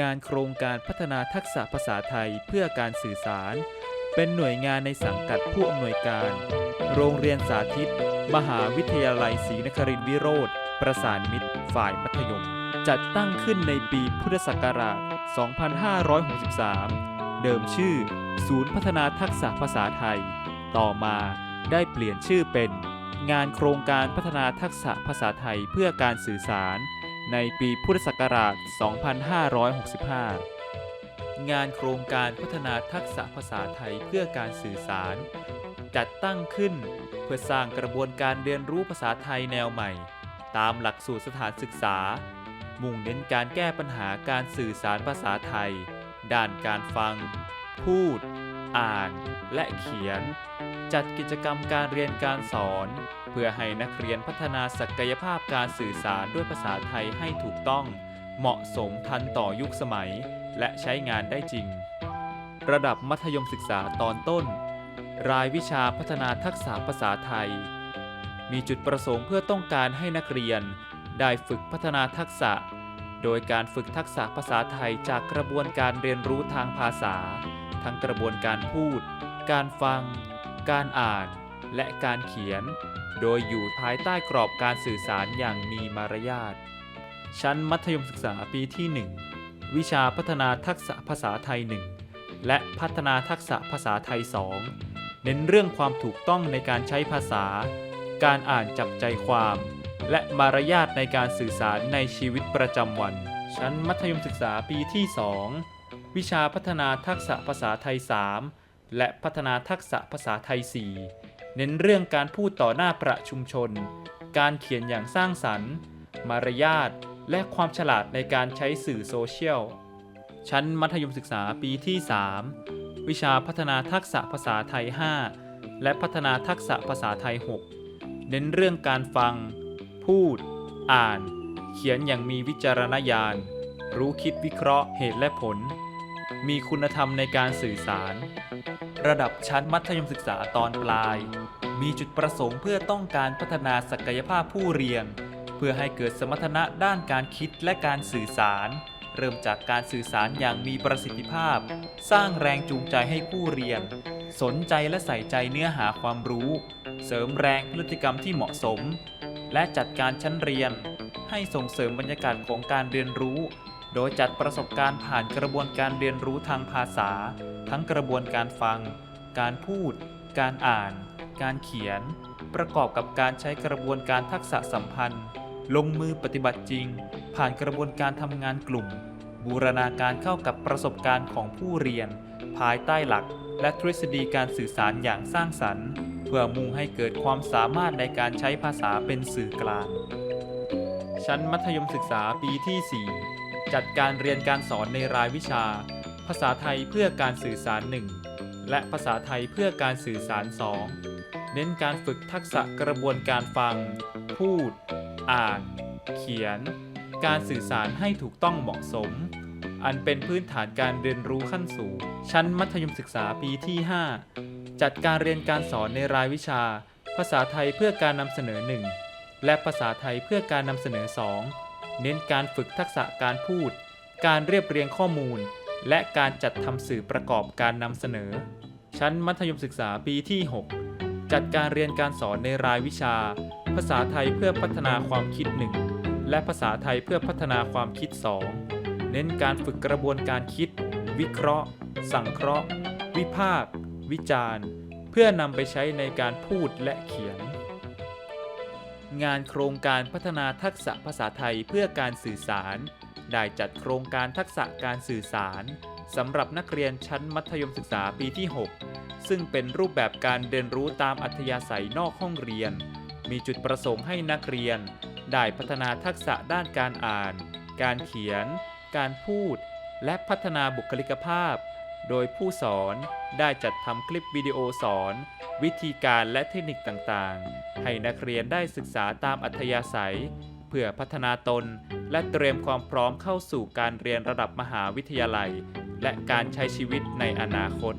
งานโครงการพัฒนาทักษะภาษาไทยเพื่อการสื่อสาร เป็นหน่วยงานในสังกัดผู้อำนวยการ โรงเรียนสาธิต มหาวิทยาลัยศรีนครินทรวิโรธประสานมิตร ฝ่ายมัธยม จัดตั้งขึ้นในปีพุทธศักราช 2563 เดิมชื่อ ศูนย์พัฒนาทักษะภาษาไทย ต่อมาได้เปลี่ยนชื่อเป็น งานโครงการพัฒนาทักษะภาษาไทยเพื่อการสื่อสาร ในปีพุทธศักราช 2565 งานโครงการพัฒนาทักษะภาษาไทยเพื่อการสื่อสาร จัดตั้งขึ้นเพื่อสร้างกระบวนการเรียนรู้ภาษาไทยแนวใหม่ ตามหลักสูตรสถานศึกษา มุ่งเน้นการแก้ปัญหาการสื่อสารภาษาไทย ด้านการฟัง พูด อ่าน และเขียน จัดกิจกรรมการเรียนการสอนเพื่อให้นักเรียนพัฒนาศักยภาพการสื่อสารด้วยภาษาไทยให้ถูกต้อง เหมาะสมทันต่อยุคสมัย และใช้งานได้จริง ระดับมัธยมศึกษาตอนต้น รายวิชาพัฒนาทักษะภาษาไทย มีจุดประสงค์เพื่อต้องการให้นักเรียน ได้ฝึกพัฒนาทักษะ โดยการฝึกทักษะภาษาไทยจากกระบวนการเรียนรู้ทางภาษา ทั้งกระบวนการพูด การฟัง การอ่าน และการเขียน โดยอยู่ภายใต้กรอบการสื่อสารอย่างมีมารยาท ชั้นมัธยมศึกษาปีที่ 1 วิชาพัฒนาทักษะภาษาไทย 1 และพัฒนาทักษะภาษาไทย 2 เน้นเรื่องความถูกต้องในการใช้ภาษา การอ่านจับใจความ และมารยาทในการสื่อสารในชีวิตประจำวัน ชั้นมัธยมศึกษาปีที่ 2วิชาพัฒนาทักษะภาษาไทย 3 และพัฒนาทักษะภาษาไทย 4 เน้นเรื่องการพูดต่อหน้าประชุมชน การเขียนอย่างสร้างสรรค์ มารยาท และความฉลาดในการใช้สื่อโซเชียล ชั้นมัธยมศึกษาปีที่ 3 วิชาพัฒนาทักษะภาษาไทย 5 และพัฒนาทักษะภาษาไทย 6 เน้นเรื่องการฟัง พูด อ่าน เขียนอย่างมีวิจารณญาณ รู้คิดวิเคราะห์เหตุและผล มีคุณธรรมในการสื่อสาร ระดับชั้นมัธยมศึกษาตอนปลาย มีจุดประสงค์เพื่อต้องการพัฒนาศักยภาพผู้เรียน เพื่อให้เกิดสมรรถนะด้านการคิดและการสื่อสาร เริ่มจากการสื่อสารอย่างมีประสิทธิภาพ สร้างแรงจูงใจให้ผู้เรียน สนใจและใส่ใจเนื้อหาความรู้ เสริมแรงพฤติกรรมที่เหมาะสม และจัดการชั้นเรียน ให้ส่งเสริมบรรยากาศของการเรียนรู้ โดยจัดประสบการณ์ผ่านกระบวนการเรียนรู้ทางภาษา ทั้งกระบวนการฟัง การพูด การอ่าน การเขียน ประกอบกับการใช้กระบวนการทักษะสัมพันธ์ ลงมือปฏิบัติจริง ผ่านกระบวนการทำงานกลุ่ม บูรณาการเข้ากับประสบการณ์ของผู้เรียน ภายใต้หลัก และทฤษฎีการสื่อสารอย่างสร้างสรรค์ เพื่อมุ่งให้เกิดความสามารถในการใช้ภาษาเป็นสื่อกลาง ชั้นมัธยมศึกษาปีที่ 4 จัดการเรียนการสอนในรายวิชา ภาษาไทยเพื่อการสื่อสาร 1 และภาษาไทยเพื่อการสื่อสาร 2 เน้นการฝึกทักษะกระบวนการฟัง พูด อ่าน เขียน การสื่อสารให้ถูกต้องเหมาะสม อันเป็นพื้นฐานการเรียนรู้ขั้นสูง ชั้นมัธยมศึกษาปีที่ 5 จัดการเรียนการสอนในรายวิชา ภาษาไทยเพื่อการนำเสนอ 1 และภาษาไทยเพื่อการนำเสนอ 2 เน้นการฝึกทักษะการพูด การเรียบเรียงข้อมูล และการจัดทำสื่อประกอบการนำเสนอ ชั้นมัธยมศึกษาปีที่ 6 จัดการเรียนการสอนในรายวิชา ภาษาไทยเพื่อพัฒนาความคิด 1 และภาษาไทยเพื่อพัฒนาความคิด 2 เน้นการฝึกกระบวนการคิด วิเคราะห์ สังเคราะห์ วิพากษ์วิจารณ์ เพื่อนำไปใช้ในการพูดและเขียน งานโครงการพัฒนาทักษะภาษาไทยเพื่อการสื่อสาร ได้จัดโครงการทักษะการสื่อสารสำหรับนักเรียนชั้นมัธยมศึกษาปีที่ 6 ซึ่งเป็นรูปแบบการเรียนรู้ตามอัธยาศัยนอกห้องเรียน มีจุดประสงค์ให้นักเรียน ได้พัฒนาทักษะด้านการอ่าน การเขียน การพูด และพัฒนาบุคลิกภาพ โดยผู้สอนได้จัดทำคลิปวิดีโอสอน วิธีการและเทคนิคต่างๆ ให้นักเรียนได้ศึกษาตามอัธยาศัย เพื่อพัฒนาตน และเตรียมความพร้อมเข้าสู่การเรียนระดับมหาวิทยาลัย และการใช้ชีวิตในอนาคต